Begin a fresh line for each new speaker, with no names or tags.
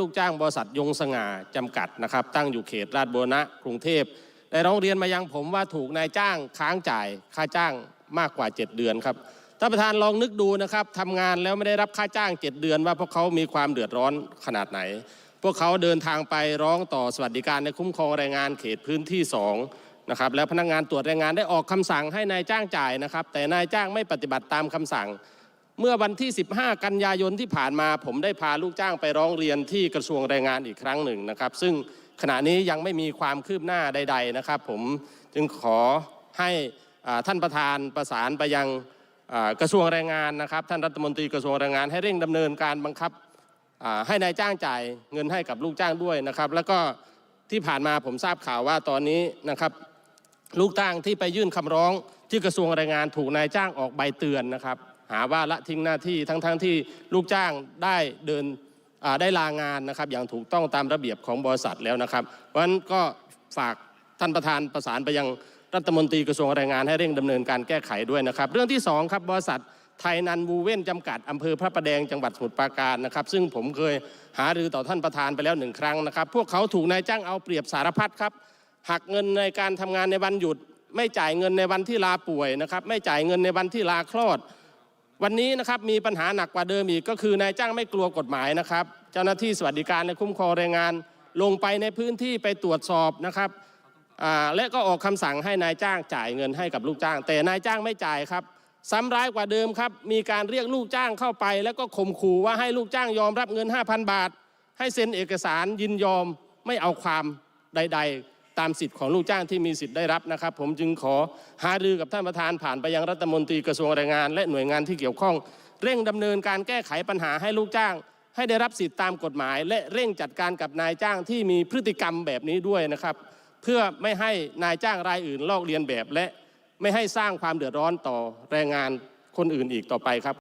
ลูกจ้างบริษัทยงสง่าจำกัดนะครับตั้งอยู่เขตลาดบัวนะกรุงเทพได้ร้องเรียนมายังผมว่าถูกนายจ้างค้างจ่ายค่าจ้างมากกว่า 7 เดือนครับท่านประธานลองนึกดูนะครับทำงานแล้วไม่ได้รับค่าจ้าง 7 เดือน ว่าพวกเขามีความเดือดร้อนขนาดไหน พวกเขาเดินทางไปร้องต่อสวัสดิการในคุ้มครองแรงงานเขตพื้นที่2นะครับแล้วพนักงานตรวจแรงงานได้ออกคำสั่งให้นายจ้างจ่ายนะครับแต่นายจ้างไม่ปฏิบัติตามคำสั่ง เมื่อวันที่ 15 กันยายนที่ผ่านมา ผมได้พาลูกจ้างไปร้องเรียนที่กระทรวงแรงงานอีกครั้งหนึ่งนะครับ ซึ่งขณะนี้ยังไม่มีความคืบหน้าใด ๆนะครับ ผมจึงขอให้อ่าท่านประธานประสานไปยังกระทรวงแรงงานนะครับ ท่านรัฐมนตรีกระทรวงแรงงานให้เร่งดำเนินการบังคับให้นายจ้างจ่ายเงินให้กับลูกจ้างด้วยนะครับ แล้วก็ที่ผ่านมาผมทราบข่าวว่าตอนนี้นะครับ ลูกจ้างที่ไปยื่นคำร้องที่กระทรวงแรงงานถูกนายจ้างออกใบเตือนนะครับ หาว่าละทิ้งหน้าที่ทั้งๆทที่ลูกจ้างได้เดินได้ลางานนะครับ อย่างถูกต้องตามระเบียบของบริษัทแล้วนะครับ เพราะฉะนั้นก็ฝากท่านประธานประสานไปยังรัฐมนตรีกระทรวงแรงงานให้เร่งดำเนินการแก้ไขด้วยนะครับ เรื่องที่สองครับบริษัทไทยนันบูเว่นจำกัดอำเภอพระประแดงจังหวัดสมุทรปราการนะครับซึ่งผมเคยหารือต่อท่านประธานไปแล้วหนึ่งครั้งนะครับ พวกเขาถูกนายจ้างเอาเปรียบสารพัดครับหักเงินในการทำงานในวันหยุด ไม่จ่ายเงินในวันที่ลาป่วยนะครับ ไม่จ่ายเงินในวันที่ลาคลอด วันนี้นะครับมีปัญหาหนักกว่าเดิมอีกก็คือนายจ้างไม่กลัวกฎหมายนะครับ เจ้าหน้าที่สวัสดิการในคุ้มครองแรงงาน ลงไปในพื้นที่ไปตรวจสอบนะครับและก็ออกคำสั่งให้นายจ้างจ่ายเงินให้กับลูกจ้าง แต่นายจ้างไม่จ่ายครับซ้ำร้ายกว่าเดิมครับ มีการเรียกลูกจ้างเข้าไป แล้วก็ข่มขู่ว่าให้ลูกจ้างยอมรับเงิน 5,000 บาท ให้เซ็นเอกสารยินยอมไม่เอาความใด ๆ ตามสิทธิ์ของลูกจ้างที่มีสิทธิ์ได้รับนะครับ ผมจึงขอหารือกับท่านประธานผ่านไปยังรัฐมนตรีกระทรวงแรงงาน และหน่วยงานที่เกี่ยวข้อง เร่งดำเนินการแก้ไขปัญหาให้ลูกจ้าง ให้ได้รับสิทธิ์ตามกฎหมาย และเร่งจัดการกับนายจ้างที่มีพฤติกรรมแบบนี้ด้วยนะครับ เพื่อไม่ให้นายจ้างรายอื่นลอกเลียนแบบ และไม่ให้สร้างความเดือดร้อนต่อแรงงานคนอื่นอีกต่อไปครับ